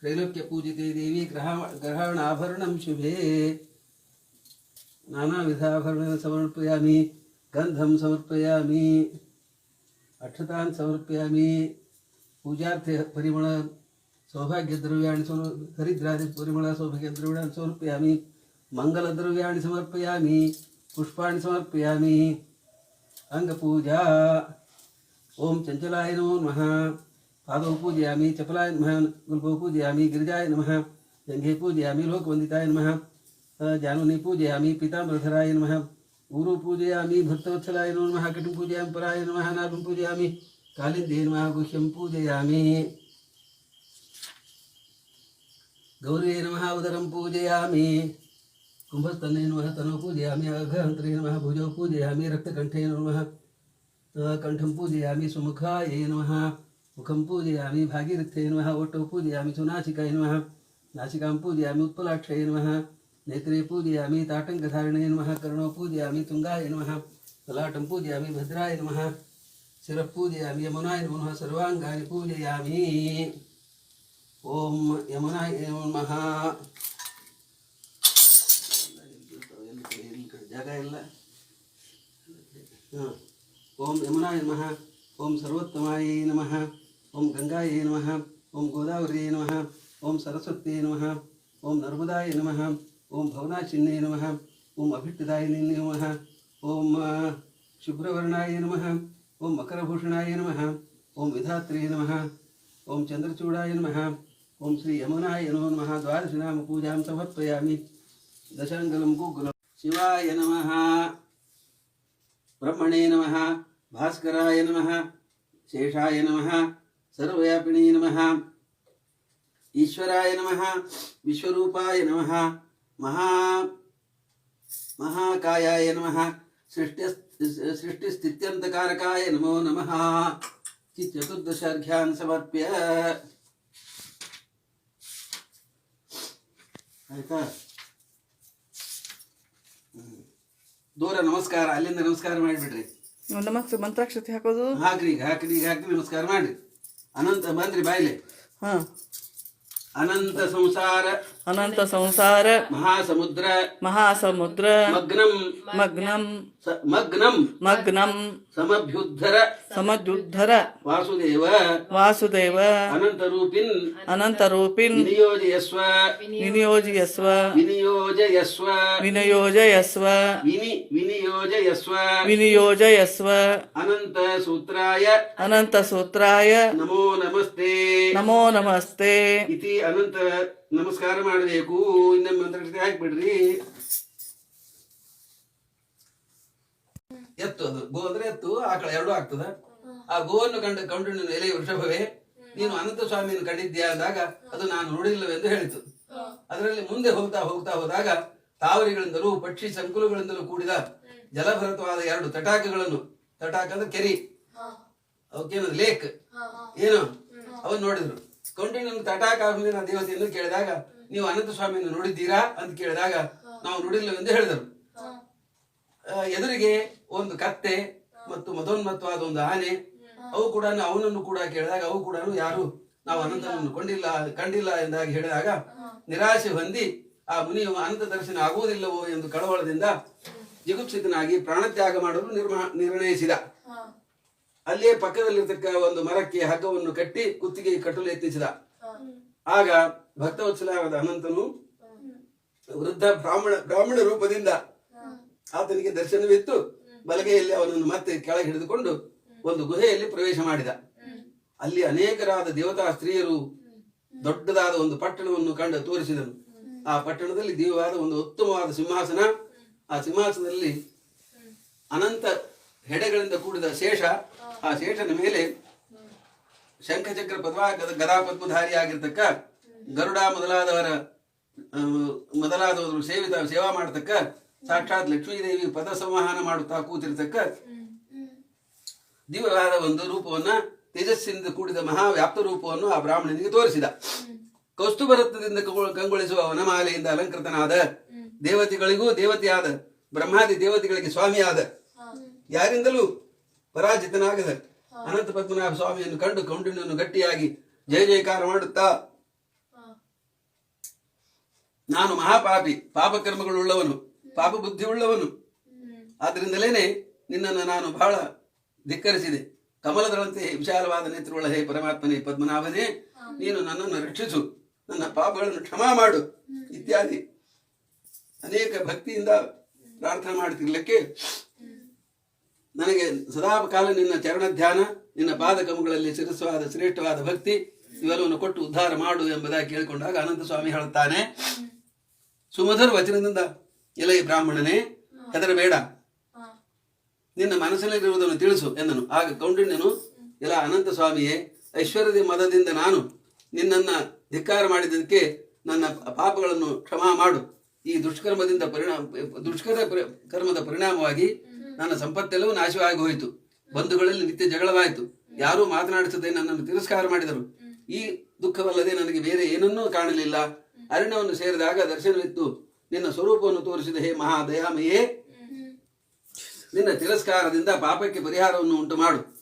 त्रैलोक्यपूजिते देवी ग्रह आभरण शुभे। नानाविधाभरणं समर्पयामि गंधम समर्पयामि, अक्षतान समर्पयामि, पूजार्थे परिमळ सौभाग्यद्रव्याणि समर् सौभाग्य सौभाग्यद्रव्याणि समर्पयामि, मङ्गलद्रव्याणि समर्पयामि, पुष्पाणि समर्पयामि। अङ्गपूजा। ॐ चंचलाय नमो नमः। पाद पूजयामि चपलाय नमः गुल्पौ पूजयामि गिरिजाय नमः जंघे पूजयामि लोकवंदिताय नमः जानुनि पूजयामि पीताम्बरधराय नमः, ऊरु पूजयामि भक्तवत्सलाय नमः कटुं पूजयामि पराय नमः नाभं पूजयामि कालिन्दे नमः गुह्यं पूजयामि। गौरी नमः, उदरं पूजयामि कुंभस्तने नमः, तनो पूजयामि, अघहन्त्रे नमः, भुजौ पूजयामि, रक्तकण्ठे नमः कंठं पूजयामि सुमुखाय नमः। मुखं पूजयामि भागीरथ्यै नमः ओटौ पूजयामि सुनासिकाय नमः नासिकां पूजयामि उत्पलाक्षये नमः नेत्रे पूजयामि ताटङ्कधारिणे नमः कर्णौ पूजयामि तुङ्गाय नमः ललाटं पूजयामि भद्राय नमः शिरः पूजयामि यमुनाय नमः सर्वाङ्गानि पूजयामि ॐ यमुनाय नमः ಜಾಗ ಇಲ್ಲ ಹಾಂ ಓಂ ಯಮುನಾಯ ನಮಃ ಓಂ ಸರ್ವೋತ್ತಮಾಯ ನಮಃ ओम गंगाय नम ओं गोदावरी नम ओं सरस्वती नम ओं नर्मदाय नम ओं भवनाचिन्ने नम ओं अभिष्टदाय नम ओं शुभ्रवर्णाय नम ओं मकरभूषणाय नम, ओम विधात्रे नम ओं चंद्रचूड़ाय नम ओं श्री यमुनाय नमो नम द्वादशनाम पूजा समर्पयामी। दशांगल गोकुलम शिवाय नम। ब्रह्मणे नम। भास्कराय नम। शेषाय नम। ನಮಃ ಸರ್ವವ್ಯಾಪಿಣೇ ನಮಃ ಈಶ್ವರಾಯ ನಮಃ ವಿಶ್ವರೂಪಾಯ ನಮಃ ಮಹಾ ಮಹಾಕಾಯಾಯ ನಮಃ ಸೃಷ್ಟ್ಯ ಸೃಷ್ಟಿಸ್ಥಿತ್ಯಂತಕಾರಕಾಯ ನಮೋ ನಮಃ ಚತುರ್ದಶಾರ್ಘ್ಯಾನ್ ಸಮರ್ಪ್ಯ ಆಯ್ತಾ ಹ್ಮ್. ದೂರ ನಮಸ್ಕಾರ ಅಲ್ಲಿಂದ ನಮಸ್ಕಾರ ಮಾಡಿಬಿಡ್ರಿ ನಮಸ್ತೆ ಮಂತ್ರಾಕ್ಷತೆ ಹಾಕೋದು ಹಾಕ್ರಿ ಈಗ ಹಾಕ್ರಿ ಈಗ ಹಾಕ್ರಿ ನಮಸ್ಕಾರ ಮಾಡ್ರಿ ಅನಂತ ಬಂದ್ರಿ ಬಾಯ್ಲೆ. ಅನಂತ ಸಂಸಾರ ಅನಂತ ಸಂಸಾರ ಮಹಾಸಮುದ್ರ ಮಹಾಸಮುದ್ರ ಮಗ್ನಂ ಮಗ್ನಂ ಸ- ಮಗ್ನಂ ಮಗ್ನಂ ಸಮಭ್ಯುದ್ಧರ ಸಮದುದ್ಧರ ವಾಸುದೇವ ವಾಸುದೇವ ಅನಂತ ರೂಪಿನ್ ಅನಂತ ರೂಪಿನ್ ವಿನಿಯೋಜಯಸ್ವ ವಿನಿಯೋಜಯಸ್ವ ವಿನಿಯೋಜಯಸ್ವ ವಿನಿಯೋಜಯಸ್ವ ವಿನಿ ವಿನಿಯೋಜಯಸ್ವ ವಿನಿಯೋಜಯಸ್ವ ಅನಂತ ಸೂತ್ರಾಯ ಅನಂತ ಸೂತ್ರಾಯ ನಮೋ ನಮಸ್ತೆ ನಮೋ ನಮಸ್ತೆ ಇತಿ ಅನಂತ ನಮಸ್ಕಾರ ಮಾಡಬೇಕು. ಇನ್ನೊಮ್ಮೆ ಮಂತ್ರಕ್ಷತೆ ಹಾಕ್ಬಿಡ್ರಿ. ಎತ್ತು ಅದು ಗೋ ಅಂದ್ರೆ ಎತ್ತು ಆಕಳ ಎರಡು ಆಗ್ತದ. ಆ ಗೋವನ್ನು ಕಂಡ ಕಂಡು ನೀನು ಎಲೆ ವೃಷಭವೇ ನೀನು ಅನಂತ ಸ್ವಾಮಿಯನ್ನು ಕಂಡಿದ್ಯಾ ಅಂದಾಗ ಅದು ನಾನು ನೋಡಿಲ್ಲವೆಂದು ಹೇಳಿತು. ಅದರಲ್ಲಿ ಮುಂದೆ ಹೋಗ್ತಾ ಹೋಗ್ತಾ ಹೋದಾಗ ತಾವರಿಗಳಿಂದಲೂ ಪಕ್ಷಿ ಸಂಕುಲಗಳಿಂದಲೂ ಕೂಡಿದ ಜಲಭರತವಾದ ಎರಡು ತಟಾಕಗಳನ್ನು ತಟಾಕ ಅಂದ್ರೆ ಕೆರಿ ಅವಕ್ಕೇನದು ಲೇಕ್ ಏನು? ಅವನ್ ನೋಡಿದ್ರು. ಕೌಂಡಿನ ತಟಾಕ ಆಗುವಿನ ದೇವತೆಯನ್ನು ಕೇಳಿದಾಗ, ನೀವು ಅನಂತ ಸ್ವಾಮಿಯನ್ನು ನೋಡಿದ್ದೀರಾ? ಅಂತ ಕೇಳಿದಾಗ, ನಾವು ನೋಡಿಲ್ಲವೆಂದು ಹೇಳಿದರು. ಎದುರಿಗೆ ಒಂದು ಕತ್ತೆ ಮತ್ತು ಮದೋನ್ಮತ್ವಾದ ಒಂದು ಆನೆ, ಅವು ಕೂಡ ಅವನನ್ನು ಕೂಡ ಕೇಳಿದಾಗ, ಅವು ಕೂಡ ಯಾರು? ನಾವು ಅನಂತನನ್ನು ಕೊಂಡಿಲ್ಲ, ಕಂಡಿಲ್ಲ ಎಂದಾಗಿ ಹೇಳಿದಾಗ, ನಿರಾಶೆ ಹೊಂದಿ ಆ ಮುನಿಯು ಅನಂತ ದರ್ಶನ ಆಗುವುದಿಲ್ಲವೋ ಎಂದು ಕಳವಳದಿಂದ ಜಿಗುಪ್ಸಿತನಾಗಿ ಪ್ರಾಣತ್ಯಾಗ ಮಾಡಲು ನಿರ್ಮಾ ನಿರ್ಣಯಿಸಿದ. ಅಲ್ಲಿಯೇ ಪಕ್ಕದಲ್ಲಿರ್ತಕ್ಕ ಒಂದು ಮರಕ್ಕೆ ಹಗ್ಗವನ್ನು ಕಟ್ಟಿ ಕುತ್ತಿಗೆ ಕಟ್ಟಲು ಯತ್ನಿಸಿದ. ಆಗ ಭಕ್ತವತ್ಸಲಾದ ಅನಂತನು ವೃದ್ಧ ಬ್ರಾಹ್ಮಣ ಬ್ರಾಹ್ಮಣ ರೂಪದಿಂದ ಆತನಿಗೆ ದರ್ಶನವಿತ್ತು. ಬಲಗೈಯಲ್ಲಿ ಅವನನ್ನು ಮತ್ತೆ ಕೆಳಗೆ ಹಿಡಿದುಕೊಂಡು ಒಂದು ಗುಹೆಯಲ್ಲಿ ಪ್ರವೇಶ ಮಾಡಿದ. ಅಲ್ಲಿ ಅನೇಕರಾದ ದೇವತಾ ಸ್ತ್ರೀಯರು ದೊಡ್ಡದಾದ ಒಂದು ಪಟ್ಟಣವನ್ನು ಕಂಡು ತೋರಿಸಿದನು. ಆ ಪಟ್ಟಣದಲ್ಲಿ ದಿವ್ಯವಾದ ಒಂದು ಉತ್ತಮವಾದ ಸಿಂಹಾಸನ. ಆ ಸಿಂಹಾಸನದಲ್ಲಿ ಅನಂತ ಹೆಡೆಗಳಿಂದ ಕೂಡಿದ ಶೇಷ. ಆ ಶೇಷನ ಮೇಲೆ ಶಂಖಚಕ್ರ ಪದ್ಮ ಗದಾ ಪದ್ಮಧಾರಿ ಆಗಿರ್ತಕ್ಕ ಗರುಡ ಮೊದಲಾದವರ ಮೊದಲಾದವರು ಸೇವಿತ ಸೇವಾ ಮಾಡತಕ್ಕ ಸಾಕ್ಷಾತ್ ಲಕ್ಷ್ಮೀದೇವಿ ಪದ ಸಂವಹನ ಮಾಡುತ್ತಾ ಕೂತಿರ್ತಕ್ಕ ದಿವ್ಯವಾದ ಒಂದು ರೂಪವನ್ನ ತೇಜಸ್ಸಿನಿಂದ ಕೂಡಿದ ಮಹಾವ್ಯಾಪ್ತ ರೂಪವನ್ನು ಆ ಬ್ರಾಹ್ಮಣನಿಗೆ ತೋರಿಸಿದ. ಕೌಸ್ತುಭರತ್ನದಿಂದ ಕಂಗೊಳ- ಕಂಗೊಳಿಸುವ ವನಮಾಲೆಯಿಂದ ಅಲಂಕೃತನಾದ ದೇವತೆಗಳಿಗೂ ದೇವತೆಯಾದ ಬ್ರಹ್ಮಾದಿ ದೇವತೆಗಳಿಗೆ ಸ್ವಾಮಿಯಾದ ಯಾರಿಂದಲೂ ಪರಾಜಿತನಾಗದ. ಅನಂತ ಪದ್ಮನಾಭ ಸ್ವಾಮಿಯನ್ನು ಕಂಡು ಕೌಂಡಿನ್ಯನ್ನು ಗಟ್ಟಿಯಾಗಿ ಜಯ ಜಯಕಾರ ಮಾಡುತ್ತಾ? ನಾನು ಮಹಾಪಾಪಿ ಪಾಪಕರ್ಮಗಳುಳ್ಳವನು ಪಾಪ ಬುದ್ಧಿ ಉಳ್ಳವನು ಆದ್ರಿಂದಲೇನೆ ನಿನ್ನನ್ನು ನಾನು ಬಹಳ ಧಿಕ್ಕರಿಸಿದೆ. ಕಮಲದಳಂತೆ ವಿಶಾಲವಾದ ನೇತ್ರವುಳ್ಳ ಹೇ ಪರಮಾತ್ಮನೇ ಪದ್ಮನಾಭನೇ ನೀನು ನನ್ನನ್ನು ರಕ್ಷಿಸು ನನ್ನ ಪಾಪಗಳನ್ನು ಕ್ಷಮಾ ಮಾಡು ಇತ್ಯಾದಿ. ಅನೇಕ ಭಕ್ತಿಯಿಂದ ಪ್ರಾರ್ಥನೆ ಮಾಡುತ್ತಿರ್ಲಿಕ್ಕೆ ನನಗೆ ಸದಾ ಕಾಲ ನಿನ್ನ ಚರಣ ಧ್ಯಾನ ನಿನ್ನ ಪಾದ ಕಮಗಳಲ್ಲಿ ಶಿರಸ್ವಾದ, ಶ್ರೇಷ್ಠವಾದ ಭಕ್ತಿ ಇವೆಲ್ಲವನ್ನು ಕೊಟ್ಟು ಉದ್ಧಾರ ಮಾಡು ಎಂಬುದಾಗಿ ಕೇಳಿಕೊಂಡಾಗ ಅನಂತ ಸ್ವಾಮಿ ಹೇಳುತ್ತಾನೆ. ಸುಮಧುರ ವಚನದಿಂದ, ಎಲೆ ಬ್ರಾಹ್ಮಣನೇ ಹೆದರಬೇಡ ನಿನ್ನ ಮನಸ್ಸಿನಲ್ಲಿರುವುದನ್ನು ತಿಳಿಸು, ಎಂದನು. ಆಗ ಕೌಂಡಿಣ್ಯನು ಎಲ್ಲ ಅನಂತ ಸ್ವಾಮಿಯೇ ಐಶ್ವರ್ಯದ ಮದದಿಂದ ನಾನು ನಿನ್ನನ್ನ ಧಿಕ್ಕಾರ ಮಾಡಿದ್ದಕ್ಕೆ ನನ್ನ ಪಾಪಗಳನ್ನು ಕ್ಷಮಾ ಮಾಡು. ಈ ದುಷ್ಕರ್ಮದಿಂದ ಪರಿಣಾಮ, ದುಷ್ಕರ ಕರ್ಮದ ಪರಿಣಾಮವಾಗಿ ನನ್ನ ಸಂಪತ್ತೆಲ್ಲವೂ ನಾಶವಾಗಿ ಹೋಯಿತು. ಬಂಧುಗಳಲ್ಲಿ ನಿತ್ಯ ಜಗಳವಾಯಿತು. ಯಾರೂ ಮಾತನಾಡಿಸದೆ ನನ್ನನ್ನು ತಿರಸ್ಕಾರ ಮಾಡಿದರು. ಈ ದುಃಖವಲ್ಲದೆ ನನಗೆ ಬೇರೆ ಏನನ್ನೂ ಕಾಣಲಿಲ್ಲ. ಅರಣ್ಯವನ್ನು ಸೇರಿದಾಗ ದರ್ಶನವಿತ್ತು. ನಿನ್ನ ಸ್ವರೂಪವನ್ನು ತೋರಿಸಿದ, ಹೇ ಮಹಾದಯಾಮಯೇ. ನಿನ್ನ ತಿರಸ್ಕಾರದಿಂದ ಪಾಪಕ್ಕೆ ಪರಿಹಾರವನ್ನು ಉಂಟು ಮಾಡು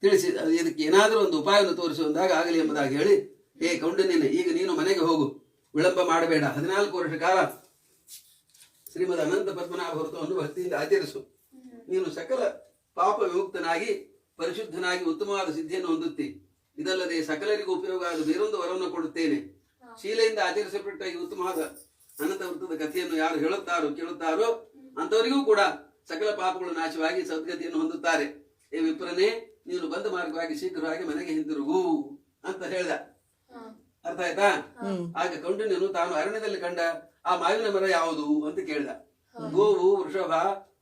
ತಿಳಿಸಿ, ಇದಕ್ಕೆ ಏನಾದರೂ ಒಂದು ಉಪಾಯವನ್ನು ತೋರಿಸುವಂದಾಗ ಆಗಲಿ ಎಂಬುದಾಗಿ ಹೇಳಿ, ಹೇ ಕೌಂಡನ್ಯನೇ, ಈಗ ನೀನು ಮನೆಗೆ ಹೋಗು. ವಿಳಂಬ ಮಾಡಬೇಡ. ಹದಿನಾಲ್ಕು ವರ್ಷ ಕಾಲ ಶ್ರೀಮದ್ ಅನಂತ ಪದ್ಮನಾಭ ವ್ರತವನ್ನು ಭಕ್ತಿಯಿಂದ ಆಚರಿಸು. ನೀನು ಸಕಲ ಪಾಪ ವಿಮುಕ್ತನಾಗಿ ಪರಿಶುದ್ಧನಾಗಿ, ಉತ್ತಮವಾದ ಸಿದ್ಧಿಯನ್ನು ಹೊಂದುತ್ತಿ. ಇದಲ್ಲದೆ ಸಕಲರಿಗೂ ಉಪಯೋಗ ಆದ ಬೇರೊಂದು ವರವನ್ನು ಕೊಡುತ್ತೇನೆ. ಶೀಲೆಯಿಂದ ಆಚರಿಸಲ್ಪಟ್ಟ ಈ ಉತ್ತಮವಾದ ಅನಂತ ವೃತ್ತದ ಕಥೆಯನ್ನು ಯಾರು ಹೇಳುತ್ತಾರೋ, ಕೇಳುತ್ತಾರೋ ಅಂತವರಿಗೂ ಕೂಡ ಸಕಲ ಪಾಪಗಳು ನಾಶವಾಗಿ ಸದ್ಗತಿಯನ್ನು ಹೊಂದುತ್ತಾರೆ. ಏ ವಿಪ್ರನೇ, ನೀನು ಬಂದ ಮಾರ್ಗವಾಗಿ ಶೀಘ್ರವಾಗಿ ಮನೆಗೆ ಹಿಂದಿರುಗು ಅಂತ ಹೇಳ್ದ. ಅರ್ಥ ಆಯ್ತಾ? ಆಗ ಕೌಂಡಿನ್ಯನು ತಾನು ಅರಣ್ಯದಲ್ಲಿ ಕಂಡ ಆ ಮಾವಿನ ಮರ ಯಾವುದು ಅಂತ ಕೇಳಿದ. ಗೋವು, ವೃಷಭ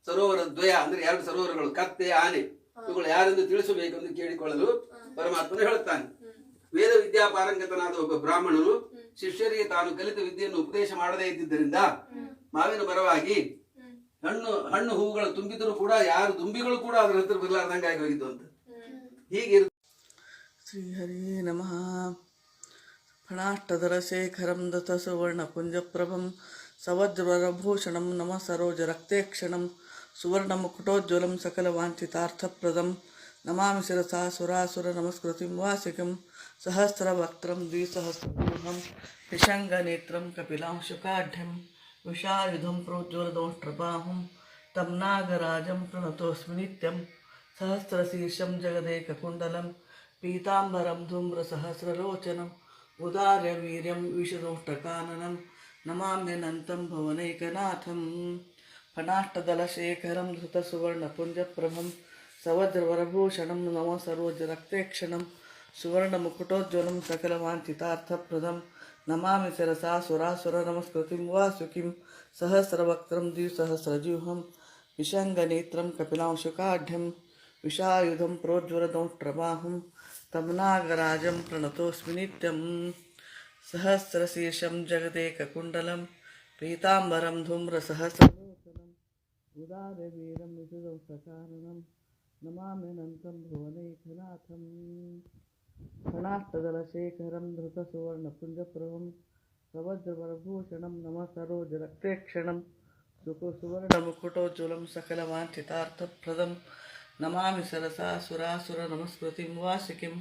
ಸರೋವರ ದ್ವಯ ಅಂದ್ರೆ ಎರಡು ಸರೋವರಗಳು ಕತ್ತೆ ಆನೆ ಇವುಗಳು ಯಾರೆಂದು ತಿಳಿಸಬೇಕೆಂದು ಕೇಳಿಕೊಳ್ಳಲು ಪರಮಾತ್ಮನು ಹೇಳುತ್ತಾನೆ. ವೇದ ವಿದ್ಯಾ ಪಾರಂಗತನಾದ ಒಬ್ಬ ಬ್ರಾಹ್ಮಣರು ಶಿಷ್ಯರಿಗೆ ತಾನು ಕಲಿತ ವಿದ್ಯೆಯನ್ನು ಉಪದೇಶ ಮಾಡದೇ ಇದ್ದಿದ್ದರಿಂದ ಮಾವಿನ ಮರವಾಗಿ ಹಣ್ಣು ಹಣ್ಣು ಹೂವುಗಳು ತುಂಬಿದರೂ ಕೂಡ ಯಾರು ದುಂಬಿಗಳು ಕೂಡ ಅದರ ಹತ್ರ ಬರಲಾರ್ದಂಗೆ ಆಗಿ ಹೋಗಿದ್ದು ಅಂತ. ಹೀಗೆ ಶ್ರೀಹರಿ ನಮಃ. ಫಣಾಷ್ಟಧರಶೇಖರಂ ದತ ಸುವರ್ಣಪುಂಜಪ್ರಭಂ ಸವಜ್ರಭೂಷಣಂ ನಮ సువర్ణముకుటోజ్వలం సకల వాంఛితార్థప్రదం నమామి శిరస సురాసుర నమస్కృతిం వాసికం సహస్రవక్త్రం ద్విసహస్రూహం నిషంగనేత్రం కపిలాం శుకాఢ్యం విషాయుధం ప్రోజ్వలదోష్ట్రపాహం తం నాగరాజం ప్రణతోస్మి నిత్యం సహస్రశీర్షం జగదేకకుండలం పీతాంబరం ధూమ్రసహస్రలోచనం ఉదార్యవీర్యం విషదోష్టకాననం నమామ్యనంతం భువనైకనాథం फणाष्टदलशेखरं धृतसुवर्णपुञ्जप्रभं सवज्रवरभूषणं नमः सरोजरक्तेक्षणं सुवर्णमुकुटोज्ज्वलं सकलवाञ्छितार्थप्रदं नमामि शिरसा सुरासुरनमस्कृतिं वासुकिं सहस्रवक्त्रं द्विसहस्रजिह्वं विषङ्गनेत्रं कपिलांशुकाढ्यं विषायुधं प्रोज्वलदंष्ट्रबाहुं तं नागराजं प्रणतोऽस्मि नित्यं सहस्रशीर्षं जगदेककुण्डलं पीताम्बरं धूम्रसहस्रलोचनम् उदारवीरं विशुदंसकारणं नमाम्यनन्तं भुवनैकनाथम् फणाष्टदलशेखरं धृतसुवर्णपुञ्जप्रभं सवज्रवरभूषणं नमः सरोजरक्तेक्षणं सुवर्णमुकुटोज्ज्वलं सकलवाञ्छितार्थप्रदं नमामि सरसा सुरासुरनमस्कृतिं वासिकिं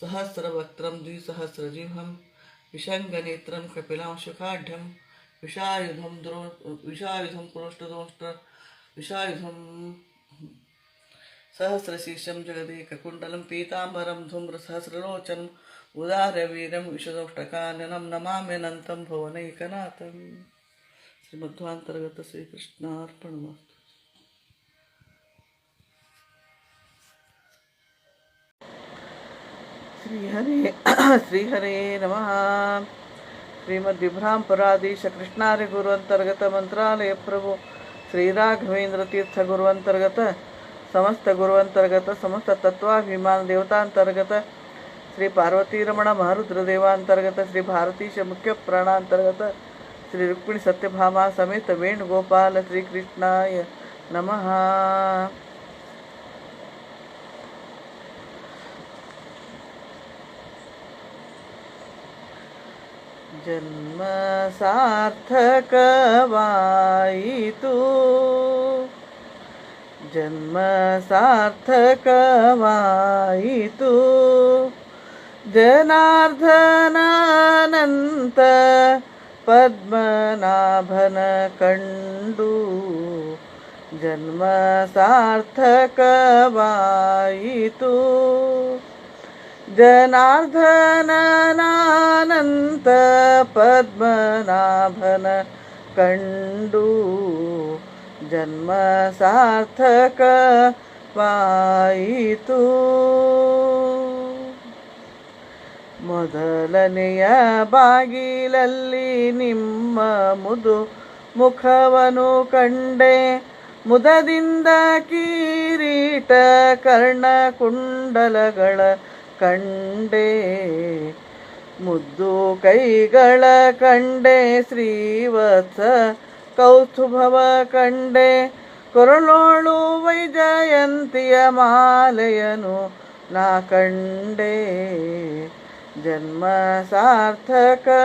सहस्रवक्त्रं द्विसहस्रजिह्वं विषङ्गनेत्रं कपिलांशुकाढ्यं विषायुधं द्रो विषायुधं पुरुष्टदोष्ट्र విషాయుధం సహస్రశీర్షం జగతి కకుండలం పీతాంబరం ధూమ్రసహస్రలోచనం ఉదారవీరం విషదోష్టకానం నమామినంతం భువనైకనాథం శ్రీమధ్వాంతర్గత శ్రీకృష్ణార్పణమస్తు శ్రీహరే శ్రీహరే నమ శ్రీమద్విభ్రాంపురాధీశ కృష్ణారి గురు అంతర్గత మంత్రాలయ ప్రభు ಶ್ರೀರಾಘವೇಂದ್ರ ತೀರ್ಥ ಗುರುವಂತರ್ಗತ ಸಮಸ್ತ ಗುರುವಂತರ್ಗತ ಸಮಸ್ತ ತತ್ವಾಭಿಮಾನ ದೇವತಾಂತರ್ಗತ ಶ್ರೀ ಪಾರ್ವತೀರಮಣ ಮಹಾರುದ್ರ ದೇವಾಂತರ್ಗತ ಶ್ರೀ ಭಾರತೀಶ ಮುಖ್ಯ ಪ್ರಾಣಾಂತರ್ಗತ శ్రీ రుక్మిణి సత్యభామ సమేత వేణుగోపాల శ్రీకృష్ణాయ నమ जन्म सार्थकवायितु जन्म सार्थकवायितु जनार्दनानन्त पद्मनाभन कण्डु जन्म सार्थकवायितु ಜನಾರ್ದನನಾನಂತ ಪದ್ಮನಾಭನ ಕಂಡು ಜನ್ಮ ಸಾರ್ಥಕವಾಯಿತು ಮೊದಲನೆಯ ಬಾಗಿಲಲ್ಲಿ ನಿಮ್ಮ ಮುದು ಮುಖವನು ಕಂಡೆ. ಮುದದಿಂದ ಕಿರೀಟ ಕರ್ಣ ಕುಂಡಲಗಳ ಕಂಡೆ. ಮುದ್ದು ಕೈಗಳ ಕಂಡೆ, ಶ್ರೀವತ್ಸ ಕೌಸ್ತುಭವ ಕಂಡೆ. ಕೊರಳೋಳು ವೈಜಯಂತಿಯ ಮಾಲೆಯನು ನಾ ಕಂಡೆ. ಜನ್ಮ ಸಾರ್ಥಕವಾಯಿತು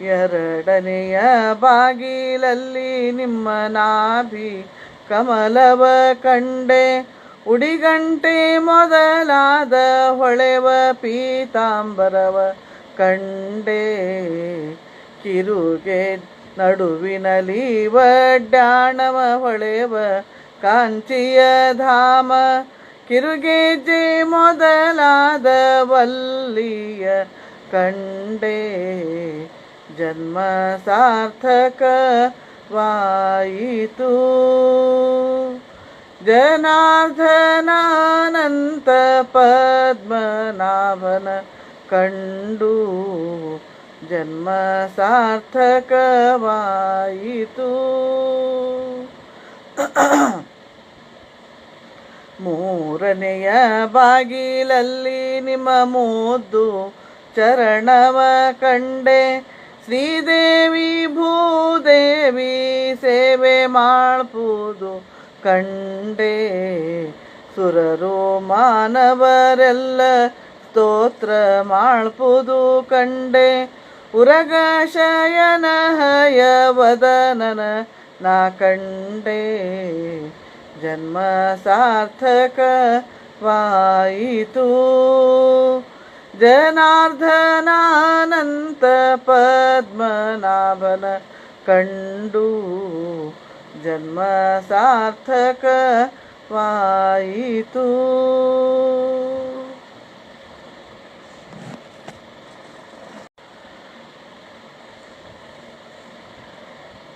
ಎರಡನೆಯ ಬಾಗಿಲಲ್ಲಿ ನಿಮ್ಮ ನಾಭಿ ಕಮಲವ ಕಂಡೆ ಉಡಿಗಂಟೆ ಮೊದಲಾದ ಹೊಳೆವ ಪೀತಾಂಬರವ ಕಂಡೆ ಕಿರುಗೆ ನಡುವಿನಲಿ ವಡ್ಡಾಣವ ಹೊಳೆವ ಕಾಂಚಿಯ ಧಾಮ ಕಿರುಗೆಜ್ಜೆ ಮೊದಲಾದ ವಲ್ಲಿಯ ಕಂಡೆ ಜನ್ಮ ಸಾರ್ಥಕವಾಯಿತು ಜನಾರ್ದನಾನಂತ ಪದ್ಮನಾಭನ ಕಂಡು ಜನ್ಮ ಸಾರ್ಥಕವಾಯಿತು. ಮೂರನೆಯ ಬಾಗಿಲಲ್ಲಿ ನಿಮ್ಮ ಮುದ್ದು ಚರಣವ ಕಂಡೆ ಶ್ರೀದೇವಿ ಭೂದೇವಿ ಸೇವೆ ಮಾಡ್ಬೋದು. ಕಂಡೆ ಸುರರು ಮಾನವರೆಲ್ಲ ಸ್ತೋತ್ರ ಮಾಡ್ಬೋದು. ಕಂಡೆ ಉರಗ ಶಯನ ಹಯವದನನ ನಾ ಕಂಡೆ ಜನ್ಮ ಸಾರ್ಥಕವಾಯಿತು ಜನಾರ್ದನಾನಂತ ಪದ್ಮನಾಭನ ಕಂಡು ಜನ್ಮ ಸಾರ್ಥಕವಾಯಿತು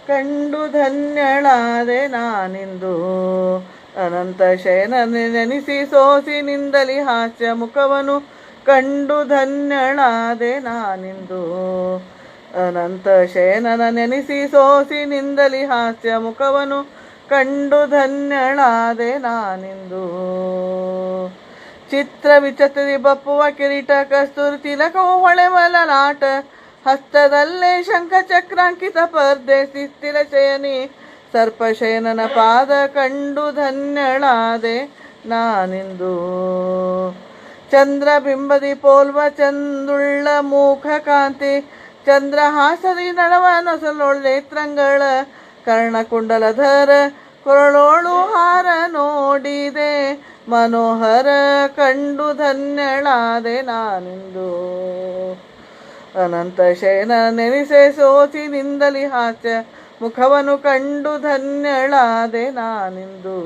ಕಂಡು ಧನ್ಯಳಾದೆ ನಾನಿಂದು. ಅನಂತ ಶಯನ ನೆನೆಸಿ ಸೋಸಿನಿಂದಲಿ ಹಾಸ್ಯ ಮುಖವನು. ಕಂಡು ಧನ್ಯಳಾದೆ ನಾನಿಂದು. ಅನಂತ ಶಯನನ ನೆನೆಸಿ ಸೋಸಿನಿಂದಲಿ ಹಾಸ್ಯ ಮುಖವನು. ಕಂಡು ಧನ್ಯಳಾದೆ ನಾನಿಂದು. ಚಿತ್ರ ವಿಚಿತ್ರಿ ಬಪ್ಪುವ ಕಿರೀಟ, ಕಸ್ತೂರಿ ತಿಲಕವು ಹೊಳೆವಲ ನಾಟ. ಹಸ್ತದಲ್ಲೇ ಶಂಖ ಚಕ್ರಾಂಕಿತ ಪರ್ದೆ ಸಿಸ್ತಿಲ ಶಯನಿ. ಸರ್ಪಶಯನನ ಪಾದ ಕಂಡು ಧನ್ಯಳಾದೆ ನಾನಿಂದು. ಚಂದ್ರ ಬಿಂಬದಿ ಪೋಲ್ವ ಚಂದುಳ್ಳ ಮೂಖ ಕಾಂತಿ ಚಂದ್ರಹಾಸದಿ ನಡವ ನೊಸಲೋಳ್ ನೇತ್ರಂಗಳ ಕರ್ಣಕುಂಡಲಧರ ಕೊರಳೋಳು ಹಾರ ನೋಡಿದೆ, ಮನೋಹರ ಕಂಡು ಧನ್ಯಳಾದೆ ನಾನಿಂದು. ಅನಂತ ಶಯನ ನೆನೆಸೆ ಸೋಚಿನಿಂದಲಿ ಹಾಚ ಮುಖವನ್ನು ಕಂಡು ಧನ್ಯಳಾದೆ ನಾನಿಂದು.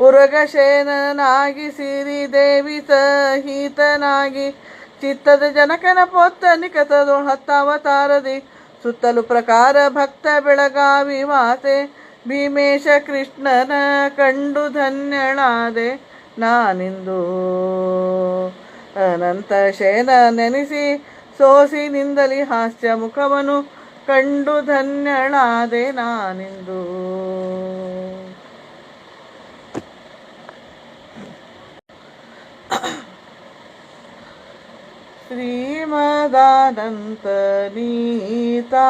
ಉರಗಶೇನನಾಗಿ ಸಿರಿ ದೇವಿ ಸಹಿತನಾಗಿ ಚಿತ್ತದ ಜನಕನ ಪೊತ್ತ ನಿಕತದು ಹತ್ತಾವತಾರದಿ ಸುತ್ತಲೂ ಪ್ರಕಾರ ಭಕ್ತ ಬೆಳಗಾವಿ ಮಾತೆ. ಭೀಮೇಶ ಕೃಷ್ಣನ ಕಂಡು ಧನ್ಯಳಾದೆ ನಾನಿಂದು. ಅನಂತ ಶೇನ ನೆನೆಸಿ ಸೋಸಿನಿಂದಲಿ ಹಾಸ್ಯ ಮುಖವನು ಕಂಡು ಧನ್ಯಳಾದೆ ನಾನಿಂದು. ಶ್ರೀಮದಾನಂತ ನೀತಾ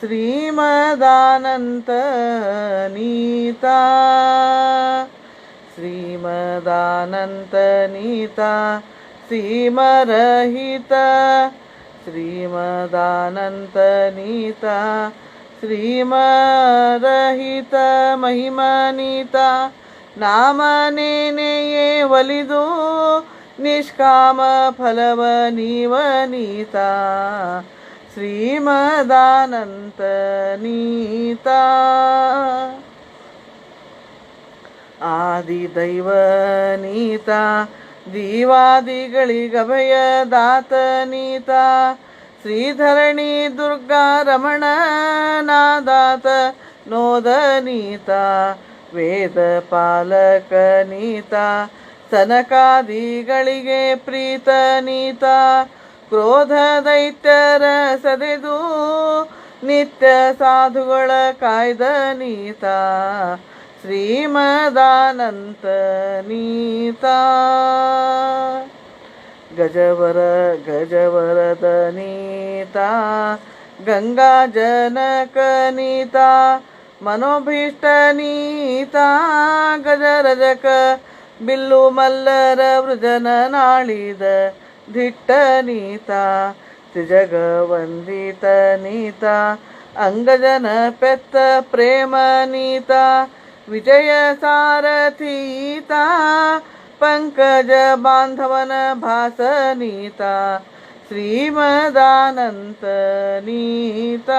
ಶ್ರೀಮದಾನಂತ ನೀತಾ ಶ್ರೀಮದಾನಂತ ನೀತಾ ಸೀಮರಹಿತ ಶ್ರೀಮದಾನಂತ ನೀತಾ ಶ್ರೀಮರಹಿತ ಮಹಿಮಾನೀತ ನಾಮನೇನೆಯೇ ಒಲಿದು ನಿಷ್ಕಾಮ ಫಲವ ನೀವನೀತ ಶ್ರೀಮದಾನಂತ ನೀತ ಆದಿದೈವ ನೀತ ಜೀವಾದಿಗಳಿಗಭಯದಾತ ನೀತ ಶ್ರೀಧರಣಿ ದುರ್ಗಾ ರಮಣ ನಾದಾತ ನೋದನೀತ ವೇದ ಪಾಲಕ ನೀತ ಸನಕಾದಿಗಳಿಗೆ ಪ್ರೀತ ನೀತ ಕ್ರೋಧ ದೈತ್ಯರ ಸದೆದು ನಿತ್ಯ ಸಾಧುಗಳ ಕಾಯ್ದ ನೀತ, ಶ್ರೀಮದಾನಂತ ನೀತ. ಗಜವರ, ಗಜವರದ ನೀತ, ಗಂಗಾ ಜನಕ ನೀತ ನೀತ ಗಜರಜಕ ಬಿಲ್ಲು ಮಲ್ಲರ ವೃಜನ ನಾಳಿದ ದಿಟ್ಟ ನೀತ ತ್ರಿಜಗವಂದಿತ ನೀತ, ಅಂಗಜನ ಪೆತ್ತ ಪ್ರೇಮ ನೀತ, ವಿಜಯ ಸಾರಥೀತ ಪಂಕಜ ಬಾಂಧವನ ಶ್ರೀಮದಾನಂತ ನೀತ.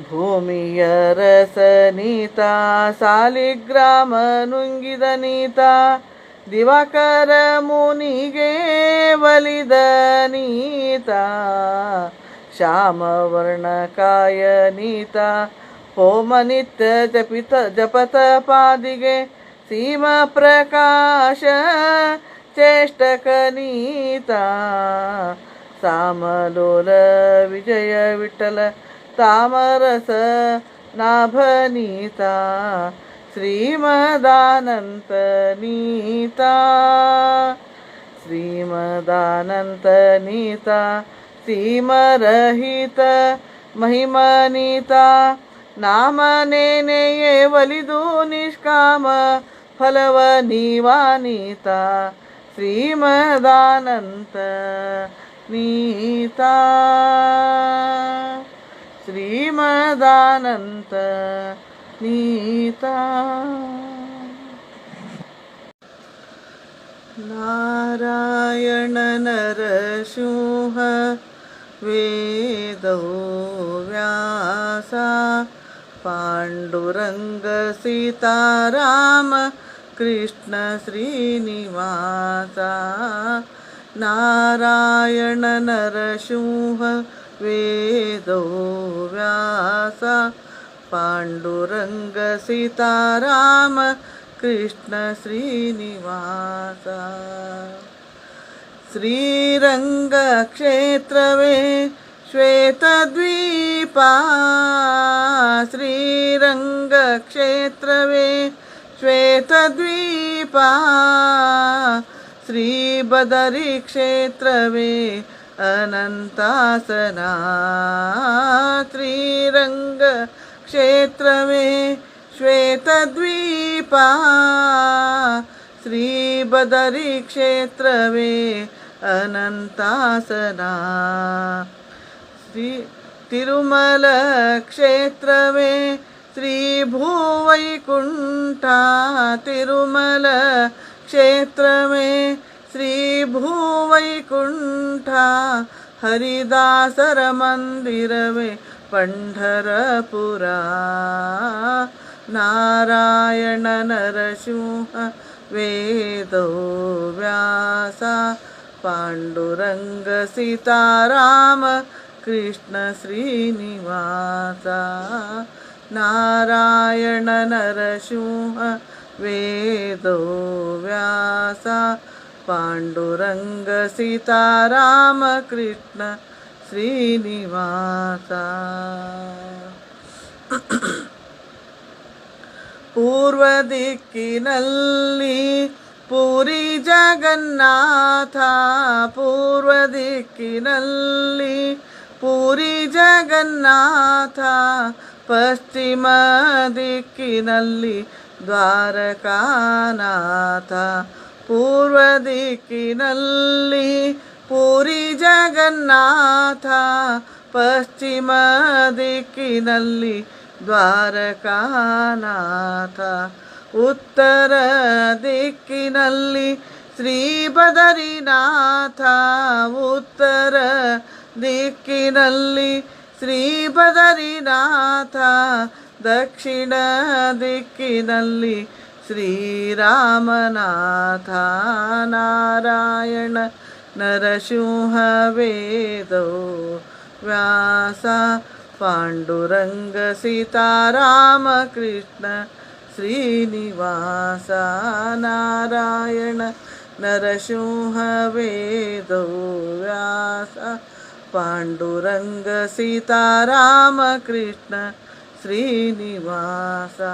ಭೂಮಿಯ ರಸನೀತ ಸಾಲಿಗ್ರಾಮ ನುಂಗಿದ ನೀತ, ದಿವಾಕರ ಮುನಿಗೆ ಬಲಿದ ನೀತ ಶ್ಯಾಮವರ್ಣಕಾಯ ನೀತ ಹೋಮ ನಿತ್ಯ ಜಪಿತ, ಜಪತ ಪಾದಿಗೆ ಸೀಮ ಪ್ರಕಾಶ ಚೇಷ್ಟಕ ನೀತ, ಸಾಮಲೋಲ ವಿಜಯ ವಿಠಲ तामरस नाभनीता श्रीमदानन्तनीता। श्रीमदानन्तनीता सीमरहित महिमनीता नामनेनये वलिदु निष्काम फलवनीवानीता श्रीमदानन्त नीता श्रीमदानन्त नीता। नारायण नरसिंह वेदो व्यासा पाण्डुरङ्गसीताराम कृष्णश्रीनिवासा नारायण नरसिंह वेदो व्यास पाण्डुरङ्ग सीताराम कृष्णश्रीनिवास। श्रीरङ्गक्षेत्रवे श्वेतद्वीपा श्रीरङ्गक्षेत्रवे श्वेतद्वीपा श्रीबदरिक्षेत्रवे अनंतासना त्रिरंग क्षेत्र में श्वेतद्वीपा श्रीबदरी क्षेत्र में अनंतासना श्री तिरुमल क्षेत्र में श्री तिरुमल क्षेत्र में भूवैकुण्ठ हरिदासरमन्दिरवे पण्ढरपुरा। नारायण नरसिंह वेदो व्यासा कृष्ण श्रीनिवास नारायण नरसिंह वेदो व्यासा ವ್ಯಾಸ ಪಾಂಡುರಂಗ ಸೀತಾರಾಮ ಕೃಷ್ಣ ಶ್ರೀನಿವಾಸ ನಾರಾಯಣ ನರಸಿಂಹ ವೇದೋ ವ್ಯಾಸ ಪಾಂಡುರಂಗ ಸೀತಾರಾಮ ಕೃಷ್ಣ ಶ್ರೀನಿವಾಸ ಪೂರ್ವ ದಿಕ್ಕಿನಲ್ಲಿ ಪೂರಿ ಜಗನ್ನಾಥ ಪೂರ್ವ ದಿಕ್ಕಿನಲ್ಲಿ ಪೂರಿ ಜಗನ್ನಾಥ ಪಶ್ಚಿಮ ದಿಕ್ಕಿನಲ್ಲಿ ದ್ವಾರಕಾನಾಥ ಪೂರ್ವ ದಿಕ್ಕಿನಲ್ಲಿ ಪುರಿ ಜಗನ್ನಾಥ ಪಶ್ಚಿಮ ದಿಕ್ಕಿನಲ್ಲಿ ದ್ವಾರಕಾನಾಥ ಉತ್ತರ ದಿಕ್ಕಿನಲ್ಲಿ ಶ್ರೀ ಬದರಿನಾಥ ಉತ್ತರ ದಿಕ್ಕಿನಲ್ಲಿ ಶ್ರೀ ಬದರಿನಾಥ ದಕ್ಷಿಣ ದಿಕ್ಕಿನಲ್ಲಿ श्रीरामनाथा नारायण नरसिंहवेदो व्यासा पाण्डुरङ्गसीतारामकृष्ण श्रीनिवासा नारायण नरसिंहवेदो व्यासा पाण्डुरङ्गसीतारामकृष्ण श्रीनिवासा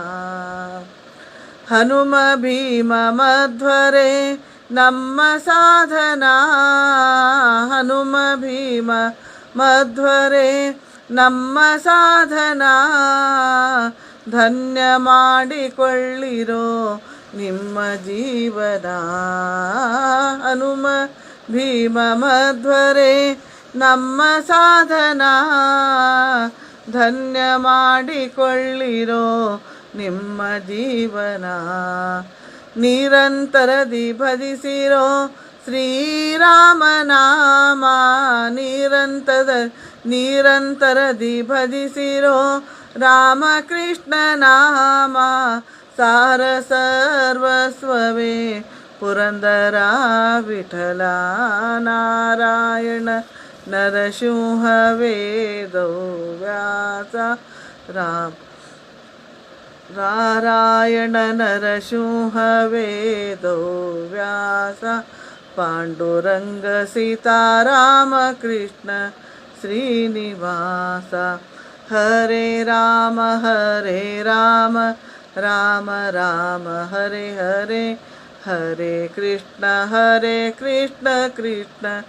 ಹನುಮ ಭೀಮ ಮಧ್ವರೆ, ನಮ್ಮ ಸಾಧನಾ ಹನುಮ ಭೀಮ ಮಧ್ವರೆ, ನಮ್ಮ ಸಾಧನಾ ಧನ್ಯ ಮಾಡಿಕೊಳ್ಳಿರೋ ನಿಮ್ಮ ಜೀವನ. ಹನುಮ ಭೀಮ ಮಧ್ವರೆ, ನಮ್ಮ ಸಾಧನಾ ಧನ್ಯ ಮಾಡಿಕೊಳ್ಳಿರೋ ನಿಮ್ಮ ಜೀವನ. ನಿರಂತರದಿ ಭಜಿಸಿರೋ ಶ್ರೀರಾಮನಾಮ. ನಿರಂತರ ನಿರಂತರದಿ ಭಜಿಸಿರೋ ರಾಮಕೃಷ್ಣನಾಮ. ಸಾರ ಸರ್ವಸ್ವವೇ ಪುರಂದರ ವಿಠಲ ನಾರಾಯಣ ನರಸಿಂಹ ವೇದೋ ವ್ಯಾಸ ರಾಮ नारायण नरसिंहवेदो व्यास पाण्डुरङ्ग सीतारामकृष्ण श्रीनिवास। हरे राम हरे राम राम राम हरे हरे। हरे कृष्ण हरे कृष्ण कृष्ण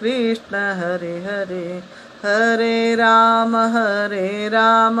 कृष्ण हरे हरे। हरे राम हरे राम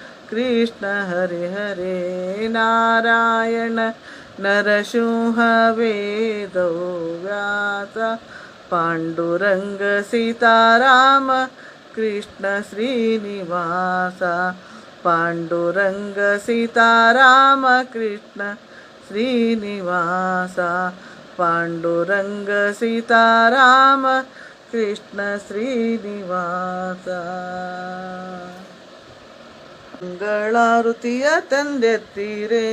कृष्ण हरे हरे नारायण नरसिंहवेदो व्यास पाण्डुरङ्ग सीताराम कृष्ण श्रीनिवास पाण्डुरङ्ग सीताराम कृष्ण श्रीनिवास पाण्डुरङ्ग सीताराम कृष्ण श्रीनिवास ಮಂಗಳಾರುತಿಯ ತಂದೆತ್ತೀರೇ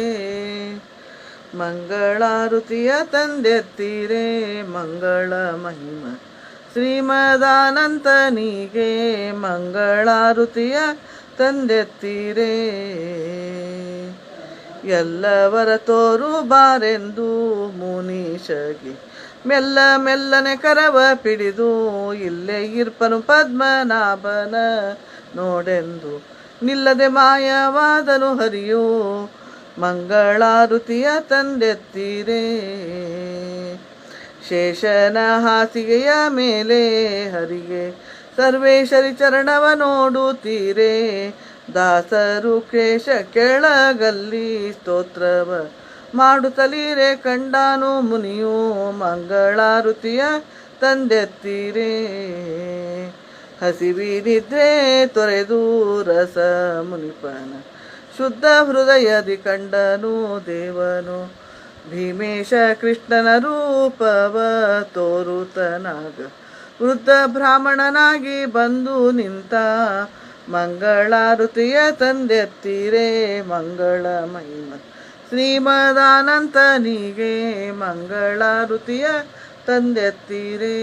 ಮಂಗಳಾರುತಿಯ ತಂದೆತ್ತೀರೇ, ಮಂಗಳ ಮಹಿಮ ಶ್ರೀಮದಾನಂತನಿಗೆ ಮಂಗಳಾರುತಿಯ ತಂದೆತ್ತೀರೇ. ಎಲ್ಲವರ ತೋರು ಬಾರೆಂದು ಮುನೀಶಗೆ ಮೆಲ್ಲ ಮೆಲ್ಲನೆ ಕರವ ಪಿಡಿದು ಇಲ್ಲೇ ಇರ್ಪನು ಪದ್ಮನಾಭನ ನೋಡೆಂದು ನಿಲ್ಲದೆ ಮಾಯವಾದನು ಹರಿಯೋ ಮಂಗಳಾರುತಿಯ ತಂದೆತ್ತೀರೇ. ಶೇಷನ ಹಾಸಿಗೆಯ ಮೇಲೆ ಹರಿಗೆ ಸರ್ವೇಶರಿ ಚರಣವ ನೋಡುತ್ತೀರೇ. ದಾಸರು ಕೇಶ ಕೆಳಗಲ್ಲಿ ಸ್ತೋತ್ರವ ಮಾಡುತ್ತಲೀರೆ, ಕಂಡಾನು ಮುನಿಯು ಮಂಗಳಾರುತಿಯ ತಂದೆತ್ತೀರೇ. ಹಸಿವಿನಿದ್ರೆ ತೊರೆದು ರಸ ಮುನಿಪನ. ಶುದ್ಧ ಹೃದಯದಿ ಕಂಡನು ದೇವನು. ಭೀಮೇಶ ಕೃಷ್ಣನ ರೂಪವ ತೋರುತನಾಗ. ವೃದ್ಧ ಬ್ರಾಹ್ಮಣನಾಗಿ ಬಂದು ನಿಂತ ಮಂಗಳಾರುತಿಯ ತಂದೆತ್ತೀರೇ ಮಂಗಳ ಮಹಿಮ ಶ್ರೀಮದಾನಂತನಿಗೆ ಮಂಗಳಾರುತಿಯ ತಂದೆತ್ತೀರೇ.